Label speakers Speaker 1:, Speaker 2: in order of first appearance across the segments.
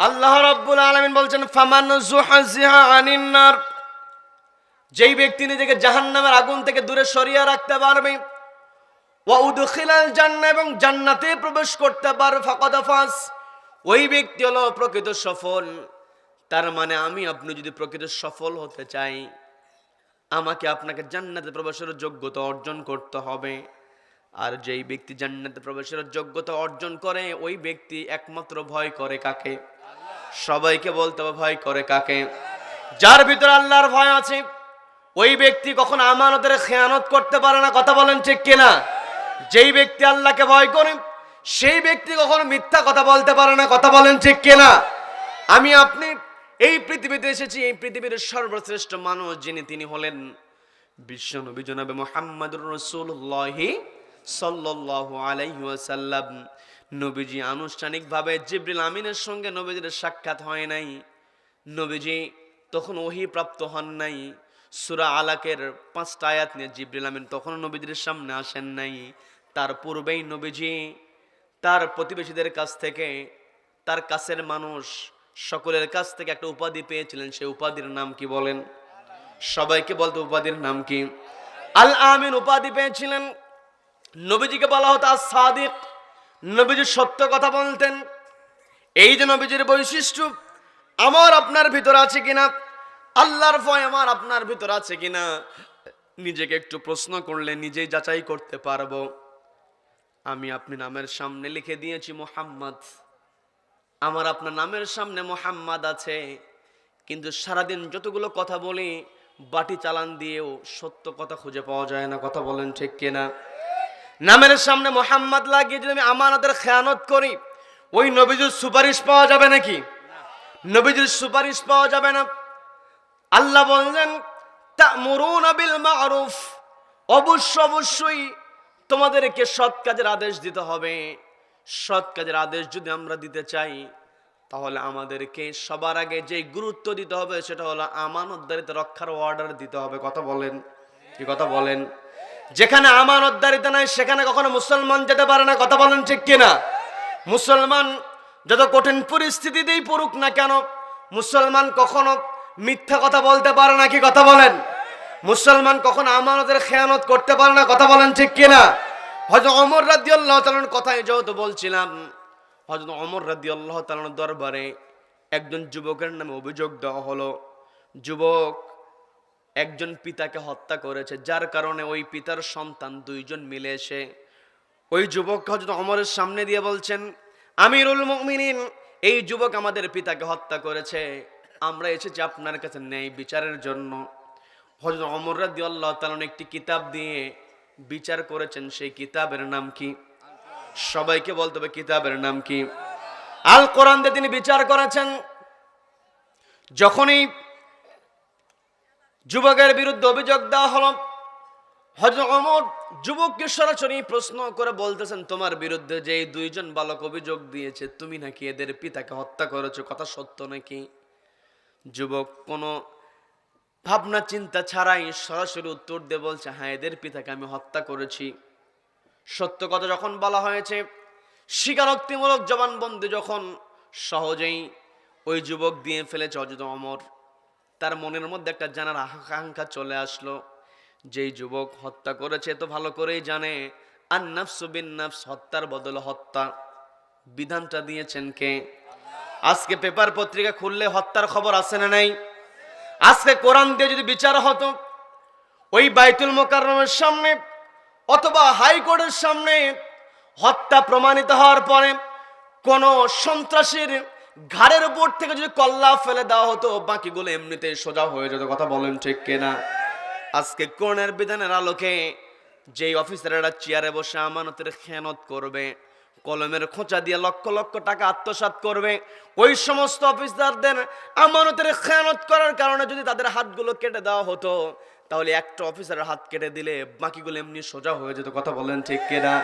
Speaker 1: আল্লাহ রাব্বুল আলামিন বলছেন, ফামান আনিন নার যেই ব্যক্তি নিজেকে জাহান্নামের আগুন থেকে দূরে সরিয়ে রাখতে পারবে, ওয়া উদখিলাল জান্নাহ এবং জান্নাতে প্রবেশ করতে পারবে, ফাকাদ ফাস ওই ব্যক্তি হলো প্রকৃত সফল। তার মানে আমি, আপনি যদি প্রকৃত সফল হতে চাই, আমাকে আপনাকে জান্নাতে প্রবেশের যোগ্যতা অর্জন করতে হবে। আর যেই ব্যক্তি জান্নাতে প্রবেশের যোগ্যতা অর্জন করে, ওই ব্যক্তি একমাত্র ভয় করে কাকে? সবাইকে বলতে হবে, ভয় করে কাকে? যার ভিতরে আল্লাহর ভয় আছে, ওই ব্যক্তি কখনো আমানতের খেয়ানত করতে পারে না। কথা বলেন ঠিক কিনা? যেই ব্যক্তি আল্লাহকে ভয় করে, সেই ব্যক্তি কখনো মিথ্যা কথা বলতে পারে না। কথা বলেন ঠিক কিনা? আমি, আপনি এই পৃথিবীতে এসেছি, এই পৃথিবীর সর্বশ্রেষ্ঠ মানুষ যিনি, তিনি হলেন বিশ্ব নবী জনাবে মোহাম্মদুর রসুল্লাহি সাল্লাল্লাহু আলাইহি ওয়াসাল্লাম। নবীজি আনুষ্ঠানিকভাবে জিবরিল আমিনের সঙ্গে নবীজির সাক্ষাৎ হয় নাই। নবীজি তখন ওহি প্রাপ্ত হন নাই। সুরা আলাকের পাঁচটা আয়াত নিয়ে জিবরিল আমিন তখনও নবীজির সামনে আসেন নাই। তার পূর্বেই নবীজি তার প্রতিবেশীদের কাছ থেকে, তার কাছের মানুষ সকলের কাছ থেকে একটা উপাধি পেয়েছিলেন। সেই উপাধির নাম কি বলেন? সবাইকে বলতে উপাধির নাম কি? আল আমিন উপাধি পেয়েছিলেন। নবীজিকে বলা হতো সাদিক নবীজি সত্য কথা বলতেন। এই যে নবীজির বৈশিষ্ট্য, আমার আপনার ভিতর আছে কিনা? আল্লাহর ভয় আমার আপনার ভিতর আছে কিনা? নিজেকে একটু প্রশ্ন করলে নিজেই যাচাই করতে পারব। আমি আপনি নামের সামনে লিখে দিয়েছি মোহাম্মদ। আমার আপনার নামের সামনে মোহাম্মদ আছে। কিন্তু সারাদিন যতগুলো কথা বলি, বাটি চালান দিয়েও সত্য কথা খুঁজে পাওয়া যায় না। কথা বলেন ঠিক কিনা? নামের সামনে মোহাম্মদ লাগিয়ে যদি আমি আমানতের খেয়ানত করি। ওই নবীজুর সুপারিশ পাওয়া যাবে নাকি? নবীজুর সুপারিশ পাওয়া যাবে না। আল্লাহ বললেন, তা'মুরুনা বিল মা'রুফ। অবশ্য অবশ্যই তোমাদেরকে সৎ কাজের আদেশ দিতে হবে। সৎ কাজের আদেশ যদি আমরা দিতে চাই, তাহলে আমাদেরকে সবার আগে যে গুরুত্ব দিতে হবে, সেটা হলো আমানতদারিতে রক্ষার অর্ডার দিতে হবে। কথা বলেন? কি কথা বলেন? যেখানে আমানতদারিতে নাই, সেখানে কখনো মুসলমান যেতে পারে না, কথা বলেন ঠিক কিনা? মুসলমান যত কঠিন পরিস্থিতিতেই পড়ুক না কেন, মুসলমান কখনো মিথ্যা কথা বলতে পারে না, কি কথা বলেন? মুসলমান কখনো আমানতের খেয়ানত করতে পারে না, কথা বলেন ঠিক কিনা? হয়তো অমর রাদি আল্লাহ তালন কথাই যেহেতু বলছিলাম হয়তো অমর রাদি আল্লাহ তালন দরবারে একজন যুবকের নামে অভিযোগ দেওয়া হলো। যুবক একজন পিতাকে হত্যা করেছে, যার কারণে ওই পিতার সন্তান দুইজন মিলে এসে ওই যুবক হজরত অমরের সামনে দিয়ে বলছেন, আমিরুল মুমিনিন, এই যুবক আমাদের পিতাকে হত্যা করেছে। আমরা এসেছি আপনার কাছে ন্যায় বিচারের জন্য। হজরত অমর রাদি আল্লাহ তালন একটি কিতাব দিয়ে বিচার করেছেন, সেই কিতাবের নাম কি? সবাইকে বলতে হবে কিতাবের নাম কি? আল কোরআন দিয়ে তিনি বিচার করেছেন। যখনই যুবকের বিরুদ্ধে অভিযোগ দেওয়া হল। হজরত অমর যুবককে সরাসরি প্রশ্ন করে বলতেছেন, তোমার বিরুদ্ধে যে দুইজন বালক অভিযোগ দিয়েছে, তুমি নাকি এদের পিতাকে হত্যা করেছ? কথা সত্য নাকি? যুবক কোনো ভাবনা চিন্তা ছাড়াই সরাসরি উত্তর দিয়ে বলছে হ্যাঁ এদের পিতাকে আমি হত্যা করেছি। সত্য কথা যখন বলা হয়েছে, স্বীকারোক্তিমূলক জবানবন্দি যখন সহজেই ওই যুবক দিয়ে ফেলেছে অযুত অমর তার মনের মধ্যে একটা জানার আকাঙ্ক্ষা চলে আসলো। যেই যুবক হত্যা করেছে তো ভালো করেই জানে। আর নাফস নাফস, হত্যার বদলে হত্যা। বিধানটা দিয়েছেন কে? আজকে পেপার পত্রিকা খুললে হত্যার খবর আছে না নাই? আজকে কোরআন দিয়ে যদি বিচার হতো, ওই বাইতুল মোকাররমের সামনে অথবা হাইকোর্টের সামনে হত্যা প্রমাণিত হওয়ার পরে কোন সন্ত্রাসীর ঘাড়ের উপর থেকে যদি কল্লা ফেলে দেওয়া হতো, বাকিগুলো এমনিতেই সোজা হয়ে যেত, কথা বলেন ঠিক কিনা? আজকে কোরআনের বিধানের আলোকে যেই অফিসারেরা চেয়ারে বসে আমানতের খেয়ানত করবে, কলমের খোঁচা দিয়ে লক্ষ লক্ষ টাকা আত্মসাৎ করবে, ওই সমস্ত অফিসারদের আমানতের খেয়ানত করার কারণে যদি তাদের হাতগুলো কেটে দেওয়া হতো, তাহলে একটা অফিসারের হাত কেটে দিলে বাকিগুলো এমনি সোজা হয়ে যেত, কথা বলেন ঠিক কিনা?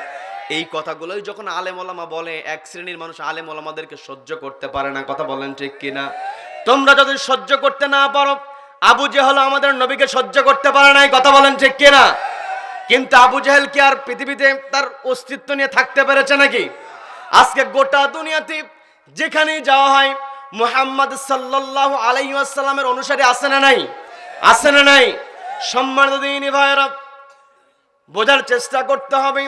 Speaker 1: এই কথাগুলোই যখন আলেম ওলামা বলে, এক শ্রেণির মানুষ আলেম ওলামাদেরকে সহ্য করতে পারে না, কথা বলেন ঠিক কিনা? তোমরা যদি সহ্য করতে না পারো, আবু জেহল আমাদের নবীকে সহ্য করতে পারে নাই, কথা বলেন ঠিক কিনা? কিন্তু আবু জাহেল কি আর পৃথিবীতে তার অস্তিত্ব নিয়ে থাকতে পেরেছে নাকি? আজকে গোটা দুনিয়াতে যেখানেই যাওয়া হয়, মুহাম্মদ সাল্লাল্লাহু আলাইহি ওয়াসাল্লামের অনুসারী আছে না নাই? আছে না নাই? সম্মানিত দিনী ভাইরা বোঝার চেষ্টা করতে হবে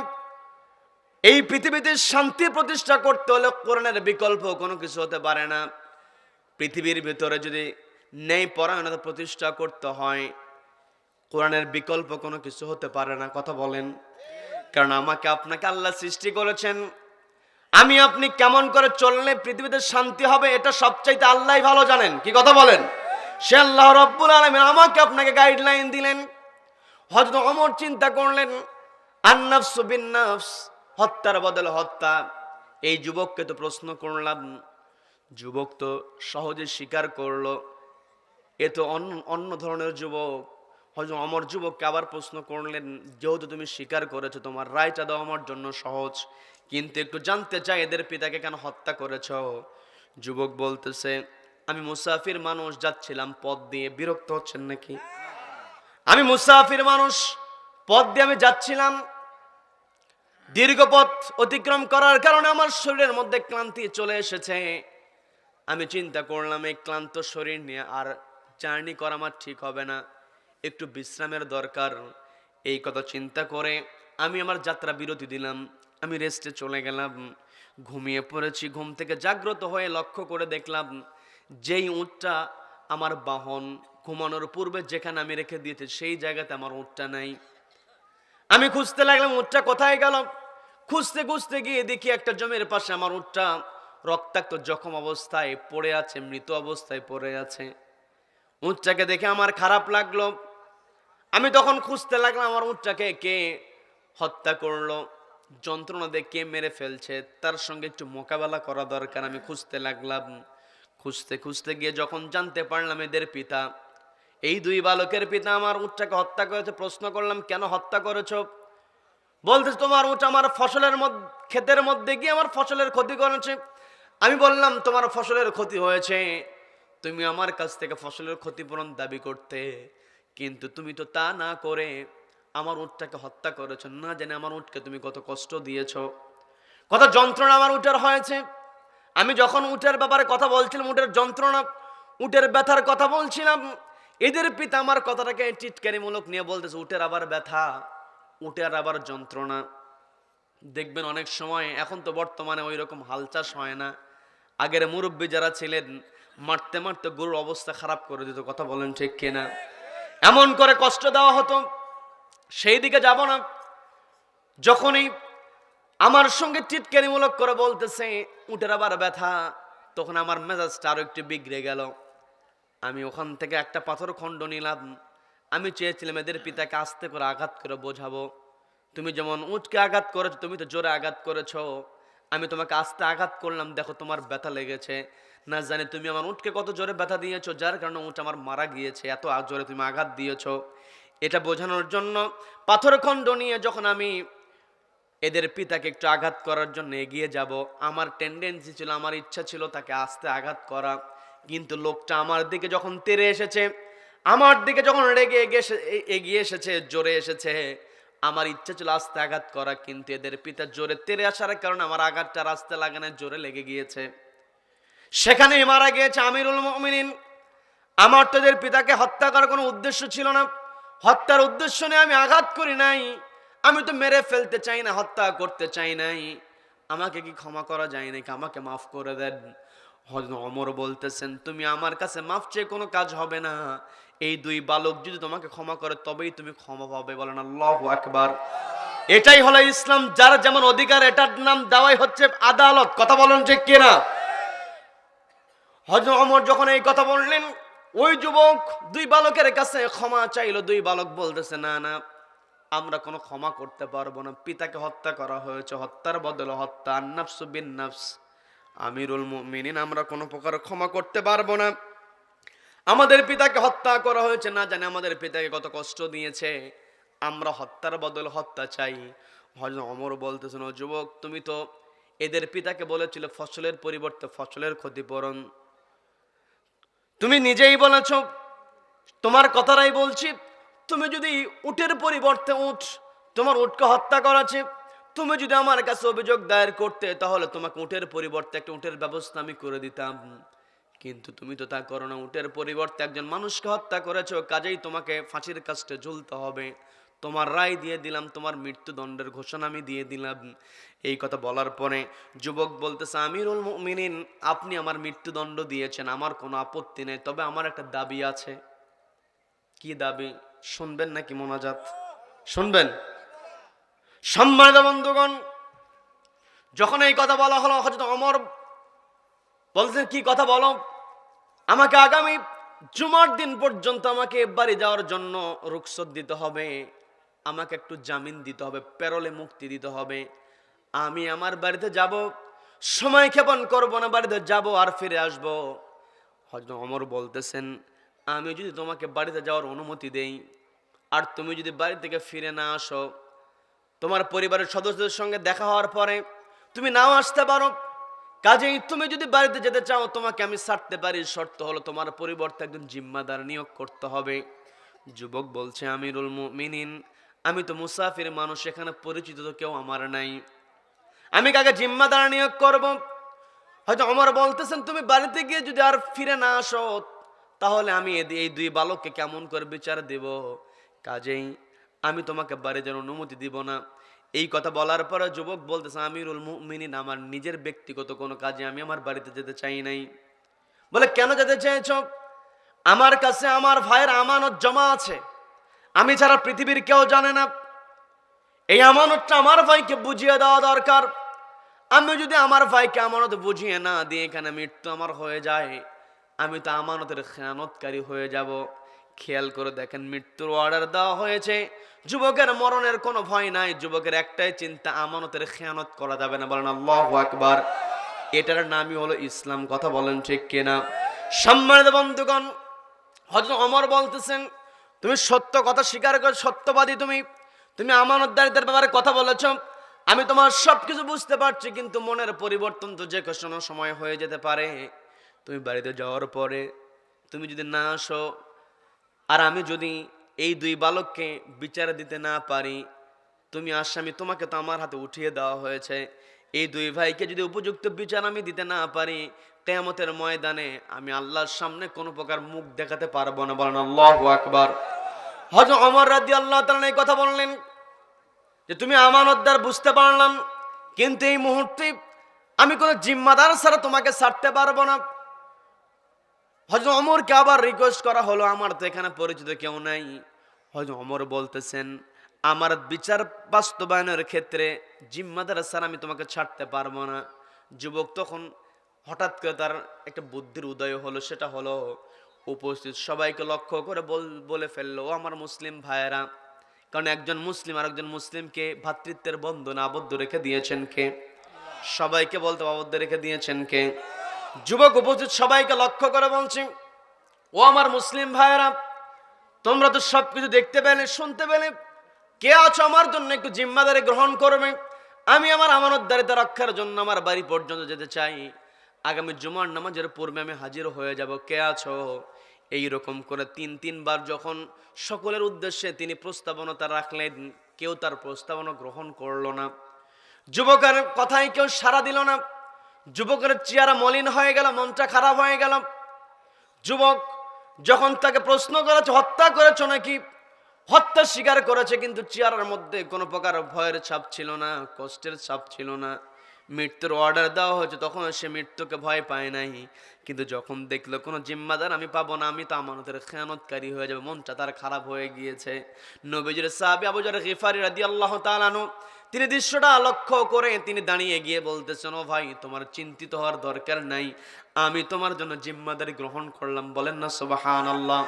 Speaker 1: এই পৃথিবীতে শান্তি প্রতিষ্ঠা করতে হলে কোরআনের বিকল্প কোনো কিছু হতে পারে না। পৃথিবীর ভিতরে যদি ন্যায় পরায়ণতা প্রতিষ্ঠা করতে হয়, কোরআনের বিকল্প কোনো কিছু হতে পারে না। কথা বলেন। কারণ আমাকে আপনাকে আল্লাহ সৃষ্টি করেছেন। আমি আপনি কেমন করে চললে পৃথিবীতে শান্তি হবে, এটা সবচাইতে আল্লাহ ভালো জানেন। কি কথা বলেন? সে আল্লাহ রব্বুল আলমিন আমাকে আপনাকে গাইডলাইন দিলেন। হজরত অমর চিন্তা করলেন, আন্নাফস বিন্নাফস হত্যার বদলে হত্যা। এই যুবককে তো প্রশ্ন করলাম। যুবক তো সহজে স্বীকার করল। এ তো অন্য অন্য ধরনের যুবক। হয়তো অমর যুবককে আবার প্রশ্ন করলেন, যেহেতু তুমি স্বীকার করেছ, তোমার রায়টা দাও আমার জন্য সহজ। কিন্তু একটু জানতে চাই, এদের পিতাকে কেন হত্যা করেছ? যুবক বলতেছে, আমি মুসাফির মানুষ, যাচ্ছিলাম পথ দিয়ে। বিরক্ত হচ্ছেন নাকি? আমি মুসাফির মানুষ, পথ দিয়ে আমি যাচ্ছিলাম। দীর্ঘ পথ অতিক্রম করার কারণে আমার শরীরের মধ্যে ক্লান্তি চলে এসেছে। আমি চিন্তা করলাম, এই ক্লান্ত শরীর নিয়ে আর জার্নি করা আমার ঠিক হবে না। একটু বিশ্রামের দরকার। এই কথা চিন্তা করে আমি আমার যাত্রা বিরতি দিলাম। আমি রেস্টে চলে গেলাম। ঘুমিয়ে পড়েছি। ঘুম থেকে জাগ্রত হয়ে লক্ষ্য করে দেখলাম, যেই উটটা আমার বাহন ঘুমানোর পূর্বে যেখানে আমি রেখে দিয়েছি, সেই জায়গাতে আমার উটটা নাই। আমি খুঁজতে লাগলাম, উটটা কোথায় গেল? খুঁজতে খুঁজতে গিয়ে দেখি একটা জমির পাশে আমার উটটা রক্তাক্ত জখম অবস্থায় পড়ে আছে, মৃত অবস্থায় পড়ে আছে। উটটাকে দেখে আমার খারাপ লাগল। আমি তখন খুঁজতে লাগলাম আমার উটটাকে কে হত্যা করল। যন্ত্রণা দিয়ে কে মেরে ফেলছে, তার সঙ্গে একটু মোকাবেলা করা দরকার। আমি খুঁজতে লাগলাম। খুঁজতে খুঁজতে গিয়ে যখন জানতে পারলাম এদের পিতা, এই দুই বালকের পিতা আমার উটটাকে হত্যা করেছে, প্রশ্ন করলাম, কেন হত্যা করেছ? বলতেছে, তোমার উট আমার ফসলের মধ্যে ক্ষেতের মধ্যে গিয়ে আমার ফসলের ক্ষতি করেছে। আমি বললাম, তোমার ফসলের ক্ষতি হয়েছে। তুমি আমার কাছ থেকে ফসলের ক্ষতিপূরণ দাবি করতে, কিন্তু তুমি তো তা না করে আমার উটটাকে হত্যা করেছ। না জানে আমার উটকে তুমি কত কষ্ট দিয়েছ। কত যন্ত্রণা আমার উটের হয়েছে। আমি যখন উটের ব্যাপারে কথা বলছিলাম, উটের যন্ত্রণা, উটের ব্যথার কথা বলছিলাম, এদের পিতা আমার কথাটাকে টিটকারিমূলক নিয়ে বলতেছে, উটের আবার ব্যথা। উটের আবার যন্ত্রণা। দেখবেন অনেক সময় এখন তো বর্তমানে ওই রকম হাল চাষ হয় না। আগের মুরব্বী যারা ছিলেন, মারতে মারতে গরুর অবস্থা খারাপ করে দিত, কথা বলেন ঠিক কিনা? এমন করে কষ্ট দেওয়া হতো, সেই দিকে যাব না। যখনই আমার সঙ্গে টিটকারিমূলক করে বলতেছে, উটের আবার ব্যথা, তখন আমার মেজাজটা আরও একটু বিগড়ে গেল। আমি ওখান থেকে একটা পাথর খণ্ড নিলাম আমি চেয়েছিলাম এদের পিতাকে আস্তে করে আঘাত করে বোঝাবো। তুমি যেমন উটকে আঘাত করেছ, তুমি তো জোরে আঘাত করেছ। আমি তোমাকে আস্তে আঘাত করলাম, দেখো তোমার ব্যথা লেগেছে। না জানি তুমি আমার উটকে কত জোরে ব্যথা দিয়েছ, যার কারণে উট আমার মারা গিয়েছে, এত জোরে তুমি আঘাত দিয়েছ। এটা বোঝানোর জন্য পাথর খণ্ড নিয়ে যখন আমি এদের পিতাকে একটু আঘাত করার জন্য এগিয়ে যাব, আমার টেন্ডেন্সি ছিল, আমার ইচ্ছা ছিল তাকে আস্তে আঘাত করা। কিন্তু লোকটা আমার দিকে যখন তেরে এসেছে আমার দিকে যখন রেগে এগিয়ে এসেছে, জোরে এসেছে, আমার ইচ্ছা ছিল আস্তে আঘাত করা, কিন্তু এদের পিতা জোরে তেরে আসার কারণে আমার আঘাতটা রাস্তা লাগানো জোরে লেগে গিয়েছে। সেখানে মারা গিয়েছে আমিরুল মুমিনিন। আমার তো এদের পিতাকে হত্যা করার কোনো উদ্দেশ্য ছিল না। হত্যার উদ্দেশ্য নিয়ে আমি আঘাত করি নাই। আমি তো মেরে ফেলতে চাই না, হত্যা করতে চাই নাই। আমাকে কি ক্ষমা করা যায় নাকি? আমাকে মাফ করে দেন। অমর বলতেছেন, তুমি আমার কাছে মাফ চেয়ে কোনো কাজ হবে না। এই দুই বালক যদি তোমাকে ক্ষমা করে, তবেই তুমি ক্ষমা পাবে, বলেন আল্লাহ একবার এটাই হলো ইসলাম, যার যেমন অধিকার, এটার নাম দেওয়াই হচ্ছে আদালত। কথা বলেন যে কিনা? হজরত অমর যখন এই কথা বললেন, ওই যুবক দুই বালকের কাছে ক্ষমা চাইলো। দুই বালক বলতেছে, না না, আমরা কোনো ক্ষমা করতে পারব না। পিতাকে হত্যা করা হয়েছে, হত্যার বদলে হত্যা বিন নাফস আমিরুল মুমিনিন, আমরা কোনো প্রকার ক্ষমা করতে পারব না। আমাদের পিতাকে হত্যা করা হয়েছে, না জানি আমাদের পিতাকে কত কষ্ট দিয়েছে। আমরা হত্যার বদলে হত্যা চাই। হজরত অমর বলতেছেন যুবক, তুমি তো এদের পিতাকে বলেছিল ফসলের পরিবর্তে ফসলের ক্ষতিপূরণ। তুমি নিজেই বলেছ, তোমার কথাটাই বলছি। তুমি যদি উটের পরিবর্তে উঠ তোমার উটকে হত্যা করাছে, তুমি যদি আমার কাছে অভিযোগ দায়ের করতে, তাহলে তোমাকে উটের পরিবর্তে একটা উটের ব্যবস্থা আমি করে দিতাম। কিন্তু তুমি তো তা করো না। উটের পরিবর্তে একজন মানুষকে হত্যা করেছ, কাজেই তোমাকে ফাঁসির কাজটা ঝুলতে হবে। তোমার রায় দিয়ে দিলাম, তোমার মৃত্যুদণ্ডের ঘোষণা আমি দিয়ে দিলাম। এই কথা বলার পরে যুবক বলতেছে, আমিরুল মুমিনিন, আপনি আমার মৃত্যুদণ্ড দিয়েছেন, আমার কোনো আপত্তি নেই, তবে আমার একটা দাবি আছে। কি দাবি? শুনবেন নাকি মোনাজাত? শুনবেন? সম্মানিত বন্ধুগণ, যখন এই কথা বলা হলো অমর বলছেন কি কথা বলো? আমাকে আগামী জুমার দিন পর্যন্ত আমাকে বাড়ি যাওয়ার জন্য রুখসত দিতে হবে, আমাকে একটু জামিন দিতে হবে পেরোলে মুক্তি দিতে হবে। আমি আমার বাড়িতে যাব, সময় ক্ষেপণ করব না, বাড়িতে যাব আর ফিরে আসব। হয়তো অমর বলতেছেন আমি যদি তোমাকে বাড়িতে যাওয়ার অনুমতি দেই, আর তুমি যদি বাড়ি থেকে ফিরে না আসো, তোমার পরিবারের সদস্যদের সঙ্গে দেখা হওয়ার পরে তুমি নাও আসতে পারো কাজেই তুমি যদি বাড়িতে যেতে চাও, তোমাকে আমি ছাড়তে পারি। শর্ত হলো তোমার পরিবর্তে একজন জিম্মাদার নিয়োগ করতে হবে। যুবক বলছে, আমিরুল মিনিন আমি তো মুসাফির মানুষ, এখানে পরিচিত তো কেউ আমার নাই। আমি কাকে জিম্মাদার নিয়োগ করব? হয়তো আমার বলতেছেন, তুমি বাড়িতে গিয়ে যদি আর ফিরে না আসো, তাহলে আমি এই দুই বালককে কেমন করে বিচার দেব? কাজেই আমি তোমাকে বাড়ি যাওয়ার অনুমতি দিব না। এই কথা বলার পরে যুবক বলতেছে, আমিরুল মুমিনিন, আমার নিজের ব্যক্তিগত কোনো কাজে আমি আমার বাড়িতে যেতে চাই নাই। বলে, কেন যেতে চাইছ? আমার কাছে আমার ভাইয়ের আমানত জমা আছে। আমি ছাড়া পৃথিবীর কেউ জানে না। এই আমানতটা আমার ভাইকে বুঝিয়ে দেওয়া দরকার। আমি যদি আমার ভাইকে আমানত বুঝিয়ে না দিয়ে এখানে মৃত্যু আমার হয়ে যায়। আমি তো আমানতের খেয়ানতকারী হয়ে যাব। খেয়াল করে দেখেন, মৃত্যুর অর্ডার দেওয়া হয়েছে। যুবকের মরণের কোনো ভয় নাই, যুবকের একটাই চিন্তা, আমানতের খেয়ানত করা যাবে না। বলেন আল্লাহ আকবার। এটার নামই হলো ইসলাম। কথা বলেন ঠিক কিনা? সম্মানিত বন্ধুগণ হজরত অমর বলতেছেন, তুমি সত্য কথা স্বীকার করে, সত্যবাদী তুমি। তুমি আমানতদারিতার ব্যাপারে কথা বলেছ। আমি তোমার সব কিছু বুঝতে পারছি, কিন্তু মনের পরিবর্তন তো যে কোনো সময় হয়ে যেতে পারে। তুমি বাড়িতে যাওয়ার পরে, তুমি যদি না আসো আর আমি যদি এই দুই বালককে বিচার দিতে না পারি, তুমি আসামি তোমাকে তো আমার হাতে উঠিয়ে দেওয়া হয়েছে। এই দুই ভাইকে যদি উপযুক্ত বিচার আমি দিতে না পারি, কেয়ামতের ময়দানে আমি আল্লাহর সামনে কোনো প্রকার মুখ দেখাতে পারব না। বলেন আল্লাহ আকবার। হজ অমর রাদি আল্লাহ তালা এই কথা বললেন যে, তুমি আমানতদার, বুঝতে পারলাম, কিন্তু এই মুহূর্তে আমি কোনো জিম্মাদার ছাড়া তোমাকে ছাড়তে পারব না। হজরত অমরকে আবার রিকোয়েস্ট করা হলো, আমার তো এখানে পরিচিত কেউ নাই। হজরত অমর বলতেছেন, আমার বিচার বাস্তবায়নের ক্ষেত্রে জিম্মাদার স্যার আমি তোমাকে ছাড়তে পারব না। যুবক তখন হঠাৎ করে তার একটা বুদ্ধির উদয় হলো, সেটা হলো উপস্থিত সবাইকে লক্ষ্য করে বল- বলে ফেলল, "ও আমার মুসলিম ভাইয়েরা, কারণ একজন মুসলিম আর একজন মুসলিমকে ভ্রাতৃত্বের বন্ধনে আবদ্ধ রেখে দিয়েছেন কে? সবাইকে বলতে আবদ্ধ রেখে দিয়েছেন কে? যুবক উপস্থিত, সবাইকে লক্ষ্য করে বলছি, ও আমার মুসলিম ভাইয়েরা, তোমরা তো সব কিছু দেখতে পেলে, শুনতে পেলে। কে আছো আমার জন্য একটু জিম্মাদারি গ্রহণ করবে? আমি আমার আমানতদারিতা রক্ষার জন্য আমার বাড়ি পর্যন্ত যেতে চাই। আগামী জুমার নামাজের পূর্বে আমি হাজির হয়ে যাব। কে আছো? এই রকম করে তিন, তিনবার যখন সকলের উদ্দেশ্যে তিনি প্রস্তাবনা রাখলেন, কেউ তার প্রস্তাবনা গ্রহণ করল না। যুবকের কথায় কেউ সাড়া দিল না। যুবকের চেহারা মলিন হয়ে গেল, মনটা খারাপ হয়ে গেল। যুবক যখন তাকে প্রশ্ন করেছে, হত্যা করেছ নাকি? হত্যা স্বীকার করেছে, কিন্তু চেয়ারের মধ্যে কোনো প্রকার ভয়ের ছাপ ছিল না, কষ্টের ছাপ ছিল না। মৃত্যুর অর্ডার দেওয়া হয়েছে, তখন সে মৃত্যুকে ভয় পায় নাই। কিন্তু যখন দেখল, কোনো জিম্মাদার আমি পাবো না, আমি তো আমানতের খেয়ানতকারী হয়ে যাবে, মনটা তার খারাপ হয়ে গিয়েছে। নবীজির সাহাবি আবুজার গিফারি রাদি আল্লাহ তালানু তিনি দৃশ্যটা লক্ষ্য করে তিনি দাঁড়িয়ে গিয়ে বলতেছেন, ও ভাই, তোমার চিন্তিত হওয়ার দরকার নাই। আমি তোমার জন্য জিম্মাদারি গ্রহণ করলাম। বলেন না সুবাহান আল্লাহ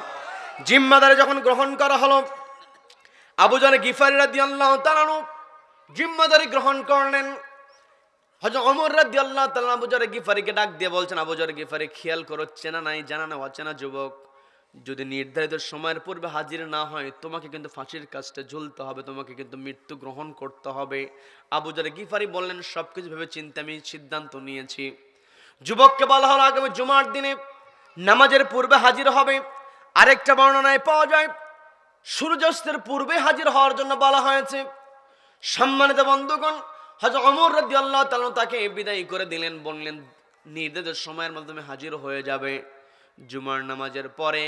Speaker 1: জিম্মাদারি যখন গ্রহণ করা হলো, আবু জানে গিফারি রাদি আল্লাহ তালানু জিম্মাদারি গ্রহণ করলেন। হজরত অমর রাদি আল্লাহ তালা আবু জারে গিফারিকে ডাক দিয়ে বলছেন, আবু জারে গিফারি, খেয়াল করো, চেনা নাই, জানা না, অচেনা যুবক। যদি নির্ধারিত সময়ের পূর্বে হাজির না হয়, তোমাকে কিন্তু ফাঁসির কাজটা ঝুলতে হবে, তোমাকে কিন্তু মৃত্যু গ্রহণ করতে হবে। আবু জারে গিফারি বললেন সব কিছু ভেবে চিন্তা আমি সিদ্ধান্ত নিয়েছি। যুবককে বলা হলো, আগামী জুমার দিনে নামাজের পূর্বে হাজির হবে। আরেকটা বর্ণনায় পাওয়া যায়, সূর্যাস্তের পূর্বে হাজির হওয়ার জন্য বলা হয়েছে, সম্মানিত বন্ধুগণ হজরত অমর রাদি আল্লাহ তাকে বিদায় করে দিলেন, বললেন, নির্ধারিত সময়ের মাধ্যমে হাজির হয়ে যাবে। জুমার নামাজের পরে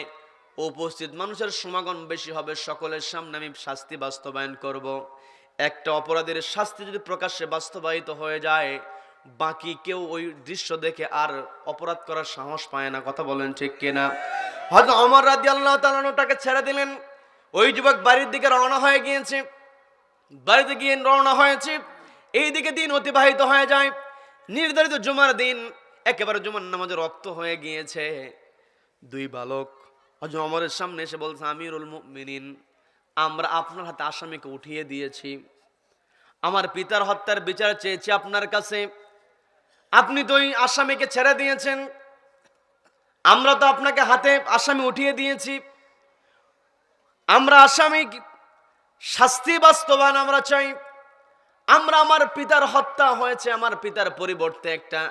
Speaker 1: উপস্থিত মানুষের সমাগম বেশি হবে, সকলের সামনে আমি শাস্তি বাস্তবায়ন করব। একটা অপরাধের শাস্তি যদি প্রকাশ্যে বাস্তবায়িত হয়ে যায়, বাকি কেউ ওই দৃশ্য দেখে আর অপরাধ করার সাহস পায় না, কথা বলেন ঠিক কিনা? হয়তো অমর রাদি আল্লাহ তালানোটাকে ছেড়ে দিলেন, ওই যুবক বাড়ির দিকে রওনা হয়ে গিয়েছে। বাড়িতে গিয়ে রওনা হয়েছে, এই দিকে দিন অতিবাহিত হয়ে যায়। নির্ধারিত জুমার দিন একেবারে জুমার নামাজে রক্ত হয়ে গিয়েছে। দুই বালক। হজরত অমরের সামনে এসে বলছে, আমিরুল মুমিনিন, আমরা আপনার হাতে আসামিকে উঠিয়ে দিয়েছি। আমার পিতার হত্যার বিচার চেয়েছি আপনার কাছে। আপনি তো ওই আসামিকে ছেড়ে দিয়েছেন। আমরা তো আপনাকে হাতে আসামি উঠিয়ে দিয়েছি। আমরা আসামি শাস্তি বাস্তবায়ন আমরা চাই। আমরা আমার পিতার হত্যা হয়েছে, আমার পিতার পরিবর্তে একটা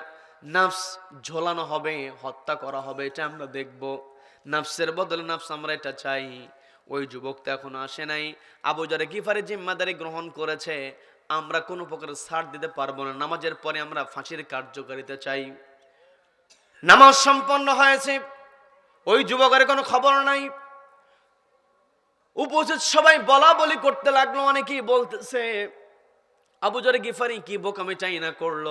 Speaker 1: নাফস ঝোলানো হবে, হত্যা করা হবে, এটা আমরা দেখব। নাফসের বদলে নাফস আমরা এটা চাই। ওই যুবক তো এখনও আসে নাই। আবু জারে গিফারে জিম্মাদারি গ্রহণ করেছে। আমরা কোনো প্রকার ছাড় দিতে পারব না। নামাজের পরে আমরা ফাঁসির কার্যকারিতা চাই। নামাজ সম্পন্ন হয়েছে। ওই যুবকের কোনো খবর নাই। উপস্থিত সবাই বলা বলি করতে লাগল, অনেকেই বলতেছে, আবু জরে গিফারি, কি বোকামি চাই না করল?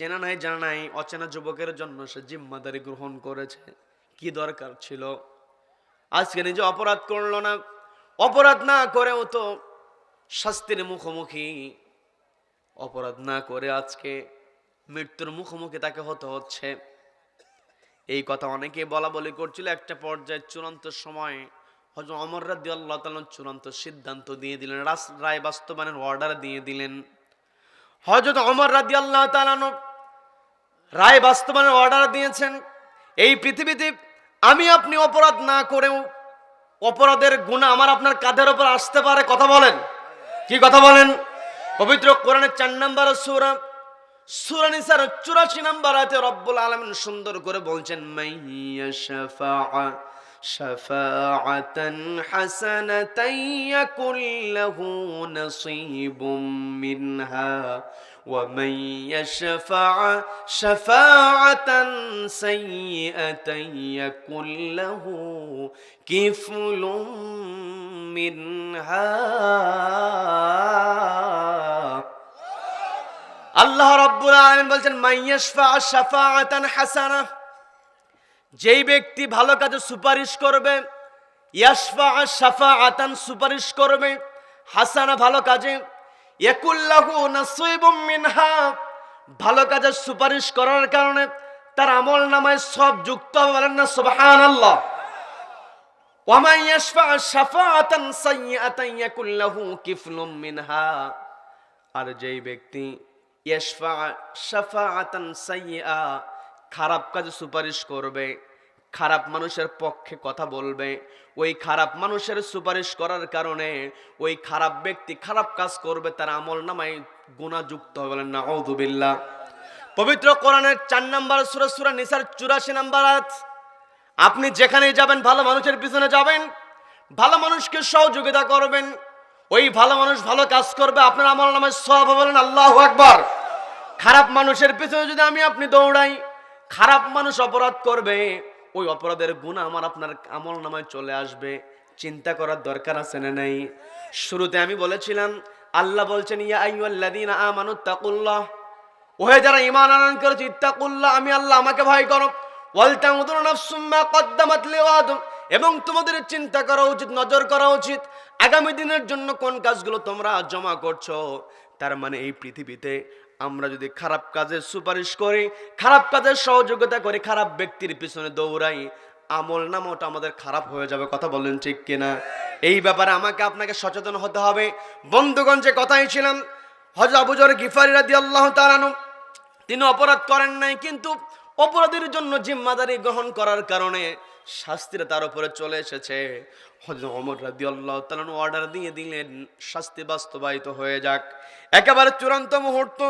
Speaker 1: চেনা নাই, জানা নাই, অচেনা যুবকের জন্য সে জিম্মাদারি গ্রহণ করেছে। কি দরকার ছিল? আজকে নিজে অপরাধ করল না। অপরাধ না করেও তো শাস্তির মুখোমুখি। অপরাধ না করে আজকে মৃত্যুর মুখোমুখি তাকে হতে হচ্ছে। এই কথা অনেকে বলা বলি করছিল। একটা পর্যায়ে চূড়ান্ত সময় হজরত অমর রাদি আল্লাহ তালন চূড়ান্ত সিদ্ধান্ত দিয়ে দিলেন রায় বাস্তবায়নের অর্ডার দিয়ে দিলেন। হজরত অমর রাদি আল্লাহ তালানো রায় বাস্তবায়নের অর্ডার দিয়েছেন। এই পৃথিবীতে আমি আপনি অপরাধ না করেও অপরাধের গুণা আমার আপনার কাঁধের ওপর আসতে পারে, কথা বলেন। কি কথা বলেন? পবিত্র কোরআনের চার নম্বর সুরা সুরা নিসার চুরাশি নম্বর আয়াতে রব্বুল আলামিন সুন্দর করে বলছেন শাফাআতান হাসানাতান ইয়াকুল লাহু নসীবুম মিনহা ومن يشفع شفاعة سيئة يكن له كفل منها আল্লাহ রব্বুল আলামিন বলছেন মাইয়াশফা শাফাআতান হাসানা যেই ব্যক্তি ভালো কাজে সুপারিশ করবে ইয়াশফা শাফাআতান সুপারিশ করবে হাসানা ভালো কাজে ইয়াকুল্লাহু নাসিবুম ভালো কাজে সুপারিশ করার কারণে তার আমল নামায় সব যুক্ত বলেন না, সুবহানাল্লাহ। ওয়ামান ইয়াশফা শাফাআতান সাইয়্যাতান ইয়াকুল্লাহু কিফলুম মিনহা। আর যেই ব্যক্তি ইয়াশফা শাফাআতান সাইয়্যা, খারাপ কাজে সুপারিশ করবে খারাপ মানুষের পক্ষে কথা বলবে, ওই খারাপ মানুষের সুপারিশ করার কারণে ওই খারাপ ব্যক্তি খারাপ কাজ করবে, তার আমল নামায় গুণাযুক্ত হবে বলেন না বিল্লাহ পবিত্র কোরআনের চার নাম্বার সুরা সুরা নিসার চুরাশি নাম্বার আয়াত, আপনি যেখানে যাবেন, ভালো মানুষের পিছনে যাবেন, ভালো মানুষকে সহযোগিতা করবেন, ওই ভালো মানুষ ভালো কাজ করবে, আপনার আমল নামে সব বলেন আল্লাহ আকবার। খারাপ মানুষের পিছনে যদি আমি আপনি দৌড়াই, খারাপ মানুষ অপরাধ করবে ওই অপরাধের গুণ আমার আপনার আমল নামায় চলে আসবে। চিন্তা করার দরকার আছে না নাই? শুরুতে আমি বলেছিলাম, আল্লাহ বলছেন, ইয়া আইয়ুল্লাযীনা আমানু তাকুল্লাহ। ওহে যারা ইমান আনয়ন করেছে, ইত্তাকুল্লাহ, আমি আল্লাহ আমাকে ভয় করো। ওয়ালতাউদুর নাফসুম মা কদ্দামাত লিওয়াদ এবং তোমাদের চিন্তা করা উচিত, নজর করা উচিত, আগামী দিনের জন্য কোন কাজগুলো তোমরা জমা করছ। তার মানে এই পৃথিবীতে আমরা যদি খারাপ কাজের সুপারিশ করি, খারাপ কাজের সহযোগিতা করি, খারাপ ব্যক্তির পিছনে দৌড়াই, আমল নামটা আমাদের খারাপ হয়ে যাবে, কথা বললেন ঠিক কিনা? এই ব্যাপারে আমাকে আপনাকে সচেতন হতে হবে। বন্ধুগণ, যে কথাই ছিলাম হজ আবুজর গিফারি রাদি আল্লাহ তালানু তিনি অপরাধ করেন নাই, কিন্তু অপরাধের জন্য জিম্মাদারি গ্রহণ করার কারণে শাস্তিটা তার উপরে চলে এসেছে। অর্ডার দিয়ে দিলেন, শাস্তি বাস্তবায়িত হয়ে যাক। একেবারে চূড়ান্ত মুহূর্ত।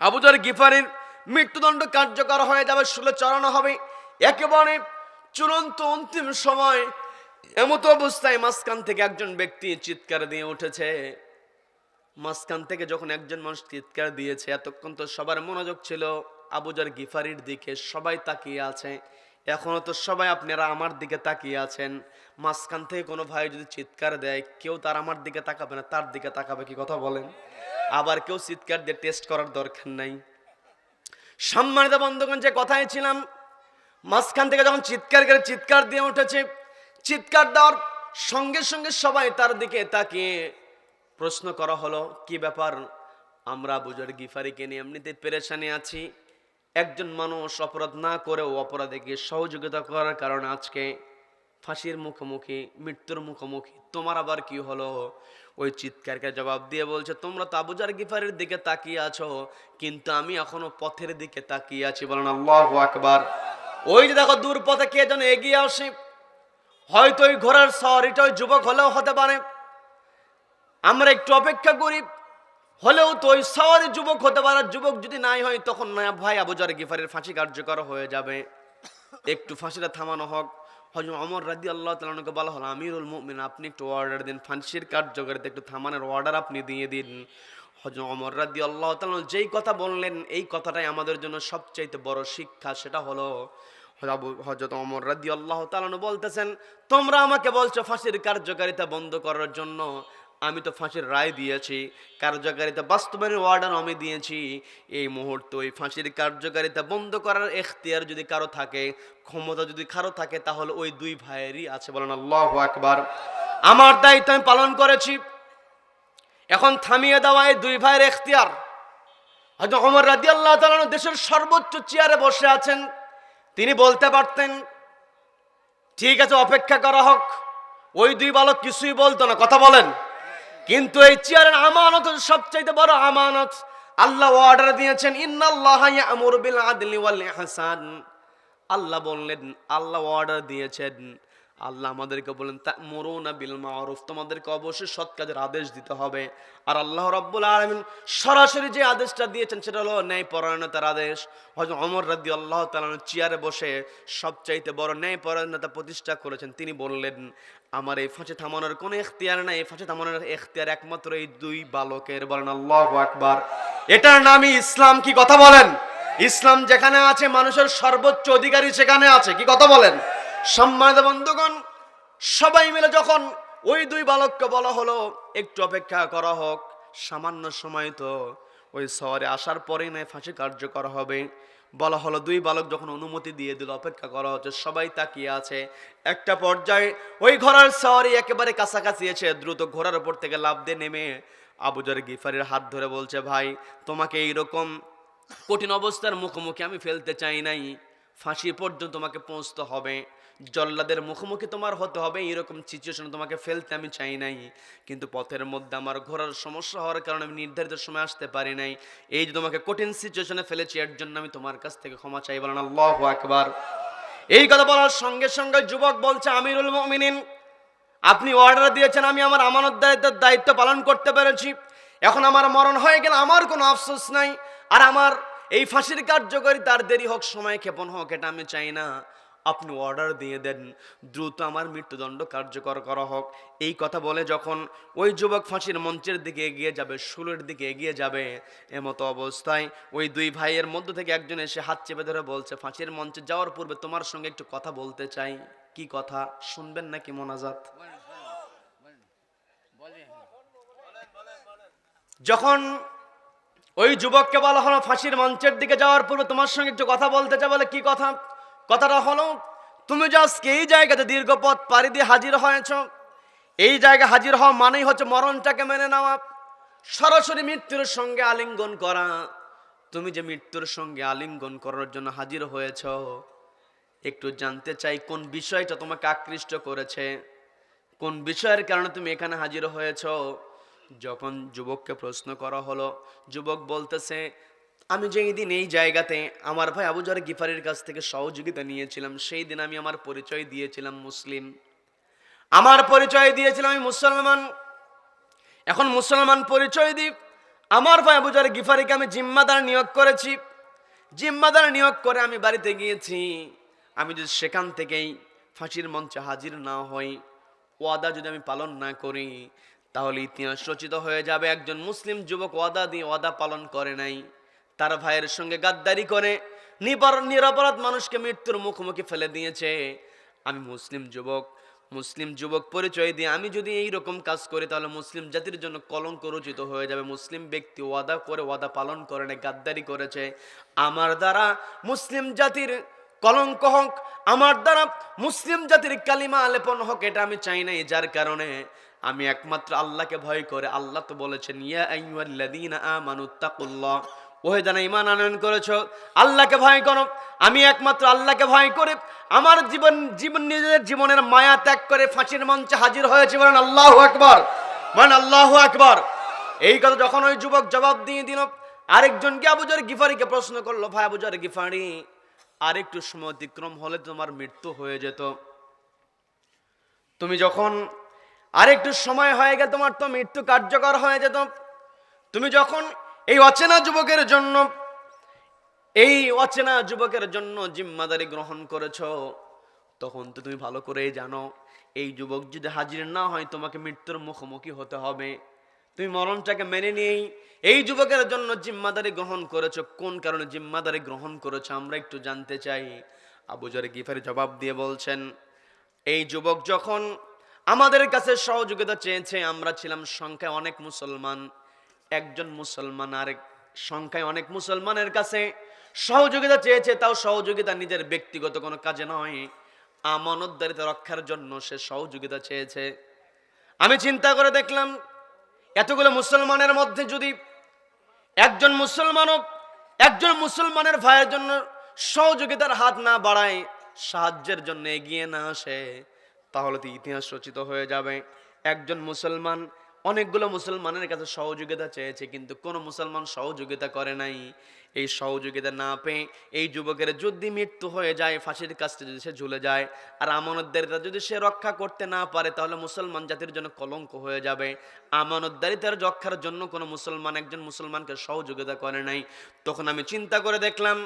Speaker 1: আবুজার গিফারির মৃত্যুদণ্ড কার্যকর হয়ে যাবে শুলে চড়ানো হবে। একেবারে চূড়ান্ত অন্তিম সময়, এমতো অবস্থায় মাঝখান থেকে একজন ব্যক্তি চিৎকার দিয়ে উঠেছে। মাঝখান থেকে যখন একজন মানুষ চিৎকার দিয়েছে, এতক্ষণ তো সবার মনোযোগ ছিল। আবুজার গিফারির দিকে সবাই তাকিয়ে আছে। এখনও তো সবাই আপনারা আমার দিকে তাকিয়ে আছেন। মাঝখান থেকে কোনো ভাই যদি চিৎকার দেয়, কেউ তার আমার দিকে তাকাবে না, তার দিকে তাকাবে, কি কথা বলেন? আবার কেউ চিৎকার দিয়ে টেস্ট করার দরকার নাই। সম্মানিত বন্ধুগণ, যে কথায় ছিলাম, মাঝখান থেকে যখন চিৎকার করে চিৎকার দিয়ে উঠেছে, চিৎকার দেওয়ার সঙ্গে সঙ্গে সবাই তার দিকে তাকিয়ে প্রশ্ন করা হলো, কি ব্যাপার? আমরা বুঝার গিফারিকে নিয়ে এমনিতে পেরেশানি আছি। একজন মানুষ অপরাধ না করেও অপরাধীকে সহযোগিতা করার কারণে আজকে ফাঁসির মুখোমুখি, মৃত্যুর মুখোমুখি। তোমার আবার কি হলো? ওই চিৎকারকে জবাব দিয়ে বলছে, তোমরা তো আবুজার গিফারের দিকে তাকিয়ে আছো, কিন্তু আমি এখনও পথের দিকে তাকিয়ে আছি। বলেন আল্লাহ আকবার। ওই যে দেখো, দূর পথে কে যেন এগিয়ে আসে। হয়তো ওই ঘোড়ার সওয়ারিটা ওই যুবক হলেও হতে পারে। আমরা একটু অপেক্ষা করি, হলেও তো ওই সওয়ারি যুবক হতে পারে। যুবক যদি নাই হয়, তখন নয়া ভাই আবুজার গিফারের ফাঁসি কার্যকর হয়ে যাবে। একটু ফাঁসিটা থামানো হোক। হজম অমর রাদি আল্লাহ তালকে বলা হলো, আমিরুল মুমিন আপনি একটু অর্ডার দিন, ফাঁসির কার্যকারিতা একটু থামানোর অর্ডার আপনি দিয়ে দিন। হজম অমর রাদি আল্লাহ তাল যেই কথা বললেন, এই কথাটাই আমাদের জন্য সবচাইতে বড় শিক্ষা, সেটা হলো হজরত অমর রাদি আল্লাহ তালন বলতেছেন, তোমরা আমাকে বলছো ফাঁসির কার্যকারিতা বন্ধ করার জন্য আমি তো ফাঁসির রায় দিয়েছি, কার্যকারিতা বাস্তবায়নের অর্ডার আমি দিয়েছি। এই মুহূর্তে ওই ফাঁসির কার্যকারিতা বন্ধ করার এখতিয়ার যদি কারও থাকে, ক্ষমতা যদি কারও থাকে, তাহলে ওই দুই ভাইয়েরই আছে বলেন আল্লাহ আকবার। আমার দায়িত্ব আমি পালন করেছি। এখন থামিয়ে দেওয়া এই দুই ভাইয়ের এখতিয়ার। হয়তো অমর রাজি আল্লাহ দেশের সর্বোচ্চ চেয়ারে বসে আছেন। তিনি বলতে পারতেন, ঠিক আছে, অপেক্ষা করা হোক। ওই দুই বালক কিছুই বলতো না, কথা বলেন। কিন্তু এই চেয়ারের আমানত সবচাইতে বড় আমানত আল্লাহ অর্ডার দিয়েছেন, ইন্নাল্লাহ বিল আদলি ওয়াল ইহসান। আল্লাহ বললেন, আল্লাহ অর্ডার দিয়েছেন। আল্লাহ আমাদেরকে বলেন, তা'মুরুনা বিল মারুফ তোমাদেরকে অবশ্যই সৎ কাজের আদেশ দিতে হবে। আর আল্লাহ রব্বুল আলামিন সরাসরি যে আদেশটা দিয়েছেন, সেটা হলো ন্যায় পরায়ণতার আদেশ। হয়তো অমর রাদি আল্লাহ তাআলা চেয়ারে বসে সবচাইতে বড় ন্যায় পরায়ণতা প্রতিষ্ঠা করেছেন। তিনি বললেন, আমার এই ফাঁসে থামানোর কোনো এখতিয়ার নাই। এই ফাঁসে থামানোর এখতিয়ার একমাত্র এই দুই বালকের। বলেন আল্লাহু আকবার। এটার নামই ইসলাম, কি কথা বলেন? ইসলাম যেখানে আছে, মানুষের সর্বোচ্চ অধিকারী সেখানে আছে, কি কথা বলেন? সম্মানিত বন্ধুগণ, সবাই মিলে যখন ওই দুই বালককে বলা হলো, একটু অপেক্ষা করা হোক, সামান্য সময় তো ওই শহরে আসার পরেই নয়, ফাঁসি কার্যকর হবে। বলা হলো দুই বালক যখন অনুমতি দিয়ে দিল, অপেক্ষা করা হচ্ছে, সবাই তাকিয়ে আছে। একটা পর্যায়ে ওই ঘোড়ার শহরে একেবারে কাছাকাছি এসে দ্রুত ঘোড়ার উপর থেকে লাভ দিয়ে নেমে আবুজার গিফারের হাত ধরে বলছে, ভাই, তোমাকে এইরকম কঠিন অবস্থার মুখোমুখি আমি ফেলতে চাই নাই। ফাঁসি পর্যন্ত তোমাকে পৌঁছতে হবে। জল্লাদের মুখোমুখি তোমার হতে হবে এরকম সিচুয়েশনে তোমাকে ফেলতে আমি চাই নাই। কিন্তু পথের মধ্যে আমার ঘোরার সমস্যা হওয়ার কারণে আমি নির্ধারিত সময় আসতে পারি নাই। এই যে তোমাকে কঠিন সিচুয়েশনে ফেলেছি, এর জন্য আমি তোমার কাছ থেকে ক্ষমা চাই বলেন আল্লাহ একবার এই কথা বলার সঙ্গে সঙ্গে যুবক বলছে, আমিরুল মমিনিন, আপনি অর্ডার দিয়েছেন, আমি আমার আমানত দায়িত্ব পালন করতে পেরেছি। এখন আমার মরণ হয়ে গেলে আমার কোনো আফসোস নাই। আর আমার এই ফাঁসির কার্যকরী তার দেরি হোক, সময় ক্ষেপণ হোক, এটা আমি চাই না। আপনি অর্ডার দিয়ে দেন, দ্রুত আমার মৃত্যুদণ্ড কার্যকর করা হোক। এই কথা বলে যখন ওই যুবক ফাঁসির মঞ্চের দিকে এগিয়ে যাবে, শুলের দিকে এগিয়ে যাবে, এমতো অবস্থায় ওই দুই ভাইয়ের মধ্য থেকে একজন এসে হাত চেপে ধরে বলছে, ফাঁসির মঞ্চে যাওয়ার পূর্বে তোমার সঙ্গে একটু কথা বলতে চাই। কি কথা? শুনবেন নাকি মোনাজাত? যখন ওই যুবককে বলা হলো, ফাঁসির মঞ্চের দিকে যাওয়ার পূর্বে তোমার সঙ্গে একটু কথা বলতে চাই, বলে কি কথা? কথাটা হলো, তুমি আজকে এই জায়গাতে দীর্ঘ পথ পাড়ি দিয়ে হাজির হয়েছ। এই জায়গায় হাজির হওয়া মানেই হচ্ছে মরণটাকে মেনে নেওয়া। সরাসরি মৃত্যুর সঙ্গে আলিঙ্গন করা। তুমি যে মৃত্যুর সঙ্গে আলিঙ্গন করার জন্য হাজির হয়েছ, একটু জানতে চাই কোন বিষয়টা তোমাকে আকৃষ্ট করেছে? কোন বিষয়ের কারণে তুমি এখানে হাজির হয়েছ? যখন যুবককে প্রশ্ন করা হলো, যুবক বলতেছে আমি যেই দিন এই জায়গাতে আমার ভাই আবুজার গিফারির কাছ থেকে সহযোগিতা নিয়েছিলাম সেই দিন আমি আমার পরিচয় দিয়েছিলাম মুসলিম। আমার পরিচয় দিয়েছিলাম আমি মুসলমান। এখন মুসলমান পরিচয় দিই আমার ভাই আবুজার গিফারিকে আমি জিম্মাদার নিয়োগ করেছি। জিম্মাদার নিয়োগ করে আমি বাড়িতে গিয়েছি। আমি যদি সেখান থেকেই ফাঁসির মঞ্চে হাজির না হই, ওয়াদা যদি আমি পালন না করি, তাহলে ইতিহাস রচিত হয়ে যাবে। একজন মুসলিম যুবক ওয়াদা দিয়ে ওয়াদা পালন করে নাই। তার ভাইয়ের সঙ্গে গাদ্দারি করে নিরপরাধ মানুষকে মৃত্যুর মুখোমুখি ফেলে দিয়েছে। আমি মুসলিম যুবক মুসলিম যুবক পরিচয় দিয়ে আমি যদি এই রকম কাজ করি, তাহলে মুসলিম জাতির জন্য কলঙ্ক রচিত হয়ে যাবে। মুসলিম ব্যক্তি ওয়াদা করে, ওয়াদা পালন করে না, গাদ্দারি করেছে। আমার দ্বারা মুসলিম জাতির কলঙ্ক হোক, আমার দ্বারা মুসলিম জাতির কালিমা আলেপন হোক, এটা আমি চাই নাই। যার কারণে আমি একমাত্র আল্লাহকে ভয় করে, আল্লাহ তো বলেছেন, ইয়া আইয়ুহাল্লাযীনা আমানু তাকুল্লাহ ওহে জানা ইমান আনয়ন করেছ, আল্লাহকে ভয় করো। আমি একমাত্র আল্লাহকে ভয় করে। আমার জীবন জীবন নিজের জীবনের মায়া ত্যাগ করে ফাঁসির মঞ্চে হাজির হয়েছে বলেন আল্লাহ আকবার। বলেন আল্লাহ আকবার। এই কথা যখন ওই যুবক জবাব দিয়ে দিল আরেকজনকে আবুজার গিফারিকে প্রশ্ন করল, ভাই আবুজার গিফারি আরেকটু সময় অতিক্রম হলে তোমার মৃত্যু হয়ে যেত। তুমি যখন, আরেকটু সময় হয়ে গেল তোমার তো মৃত্যু কার্যকর হয়ে যেত। তুমি যখন এই অচেনা যুবকের জন্য, এই অচেনা যুবকের জন্য জিম্মাদারি গ্রহণ করেছ, তখন তো তুমি ভালো করেই জানো, এই যুবক যদি হাজির না হয়, তোমাকে মৃত্যুর মুখোমুখি হতে হবে। তুমি মরণটাকে মেনে নিয়েই এই যুবকের জন্য জিম্মাদারি গ্রহণ করেছ। কোন কারণে জিম্মাদারি গ্রহণ করেছ, আমরা একটু জানতে চাই। আবুজার গিফারি জবাব দিয়ে বলছেন, এই যুবক যখন আমাদের কাছে সহযোগিতা চেয়েছে, আমরা ছিলাম সংখ্যায় অনেক মুসলমান। একজন মুসলমান আরেক সংখ্যায় অনেক মুসলমানের কাছে সহযোগিতা চেয়েছে, তাও সহযোগিতা নিজের ব্যক্তিগত কোনো কাজে নয়। আমানতদারিতা রক্ষার জন্য সে সহযোগিতা চেয়েছে। আমি চিন্তা করে দেখলাম, এতগুলো মুসলমানের মধ্যে যদি একজন মুসলমানও একজন মুসলমানের ভাইয়ের জন্য সহযোগিতার হাত না বাড়ায়, সাহায্যের জন্য এগিয়ে না আসে, তাহলে তো ইতিহাস রচিত হয়ে যাবে। একজন মুসলমান অনেকগুলো মুসলমানের কাছে সহযোগিতা চেয়েছে, কিন্তু কোনো মুসলমান সহযোগিতা করে নাই। এই সহযোগিতা না পেয়ে এই যুবকের যদি মৃত্যু হয়ে যায়, ফাঁসির কাছতে যদি সে ঝুলে যায়, আর আমানতদারিতা যদি সে রক্ষা করতে না পারে, তাহলে মুসলমান জাতির জন্য কলঙ্ক হয়ে যাবে। আমানতদারিতার রক্ষার জন্য কোনো মুসলমান একজন মুসলমানকে সহযোগিতা করে নাই। তখন আমি চিন্তা করে দেখলাম,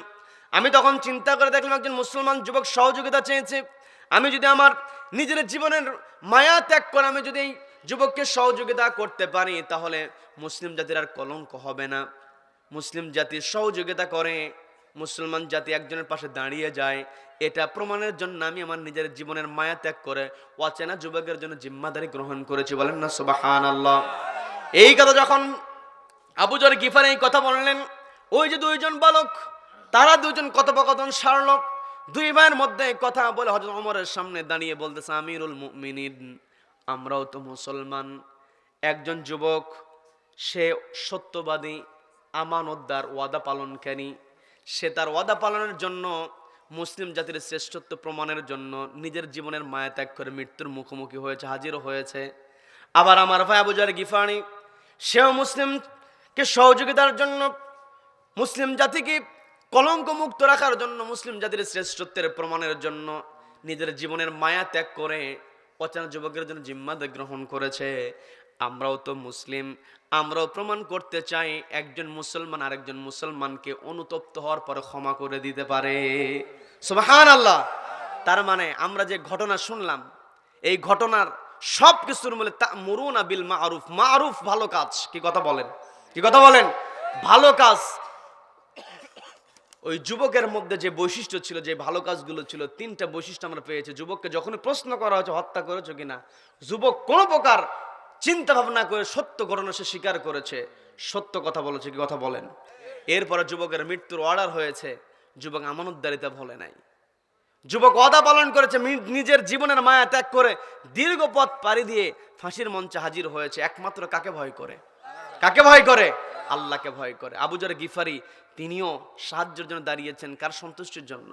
Speaker 1: আমি তখন চিন্তা করে দেখলাম একজন মুসলমান যুবক সহযোগিতা চেয়েছে। আমি যদি আমার নিজের জীবনের মায়া ত্যাগ করে, আমি যদি যুবককে সহযোগিতা করতে পারি, তাহলে মুসলিম জাতির আর কলঙ্ক হবে না। মুসলিম জাতি সহযোগিতা করে, মুসলমান জাতি একজনের পাশে দাঁড়িয়ে যায়, এটা প্রমাণের জন্য আমি আমার নিজের জীবনের মায়া ত্যাগ করে অচেনা যুবকের জন্য জিম্মাদারি গ্রহণ করেছি। বলেন না সুবাহান আল্লাহ এই কথা যখন আবুজর গিফার এই কথা বললেন, ওই যে দুইজন বালক, তারা দুজন কথোপকথন সারল দুই ভাইয়ের মধ্যে কথা বলে হজরত ওমরের সামনে দাঁড়িয়ে বলতেছে, আমিরুল মুমিনিন। আমরাও তো মুসলমান। একজন যুবক, সে সত্যবাদী, আমানতদার, ওয়াদা পালনকারী। সে তার ওয়াদা পালনের জন্য মুসলিম জাতির শ্রেষ্ঠত্ব প্রমাণের জন্য নিজের জীবনের মায়া ত্যাগ করে মৃত্যুর মুখোমুখি হয়েছে হাজিরও হয়েছে। আবার আমার ভাই আবুজার গিফানি, সেও মুসলিমকে সহযোগিতার জন্য, মুসলিম জাতিকে কলঙ্ক মুক্ত রাখার জন্য মুসলিম জাতির শ্রেষ্ঠত্বের প্রমাণের জন্য নিজের জীবনের মায়া ত্যাগ করে অচেনা যুবকের জন্য জিম্মাদে গ্রহণ করেছে। আমরাও তো মুসলিম। আমরাও প্রমাণ করতে চাই একজন মুসলমান আরেকজন মুসলমানকে অনুতপ্ত হওয়ার পরে ক্ষমা করে দিতে পারে। সুবহান আল্লাহ তার মানে আমরা যে ঘটনা শুনলাম, এই ঘটনার সব কিছুর মূলে মরুনা বিল মারুফ। মারুফ ভালো কাজ। কি কথা বলেন? কি কথা বলেন? ভালো কাজ। ওই যুবকের মধ্যে যে বৈশিষ্ট্য ছিল, যে ভালো কাজগুলো ছিল, তিনটা বৈশিষ্ট্য আমরা পেয়েছি। যুবককে যখনই প্রশ্ন করা হয়েছে, হত্যা করেছ কিনা? যুবক কোনো প্রকার চিন্তা ভাবনা করে সত্য ঘটনা সে স্বীকার করেছে। সত্য কথা বলেছে কি কথা বলেন? এরপরে যুবকের মৃত্যুর অর্ডার হয়েছে। যুবক আমানতদারিতা বলে নাই। যুবক অদা পালন করেছে নিজের জীবনের মায়া ত্যাগ করে দীর্ঘ পথ পাড়ি দিয়ে ফাঁসির মঞ্চে হাজির হয়েছে। একমাত্র কাকে ভয় করে? কাকে ভয় করে? আল্লাহকে ভয় করে। আবুজার গিফারি, তিনিও সাহায্যের জন্য দাঁড়িয়েছেন। কার সন্তুষ্টির জন্য?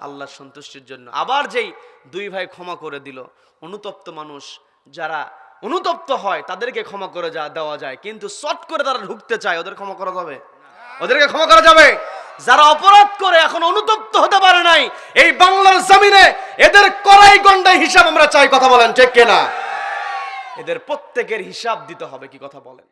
Speaker 1: আল্লাহর সন্তুষ্টির জন্য। আবার যেই দুই ভাই ক্ষমা করে দিল। অনুতপ্ত মানুষ, যারা অনুতপ্ত হয়, তাদেরকে ক্ষমা করে যা দেওয়া যায়। কিন্তু শর্ট করে তারা ঢুকতে চায়, ওদের ক্ষমা করা যাবে? ওদেরকে ক্ষমা করা যাবে? যারা অপরাধ করে, এখন অনুতপ্ত হতে পারে নাই, এই বাংলার জমিনে এদের করাই গন্ডায় হিসাব আমরা চাই। কথা বলেন, ঠিক কিনা? এদের প্রত্যেকের হিসাব দিতে হবে, কি কথা বলেন?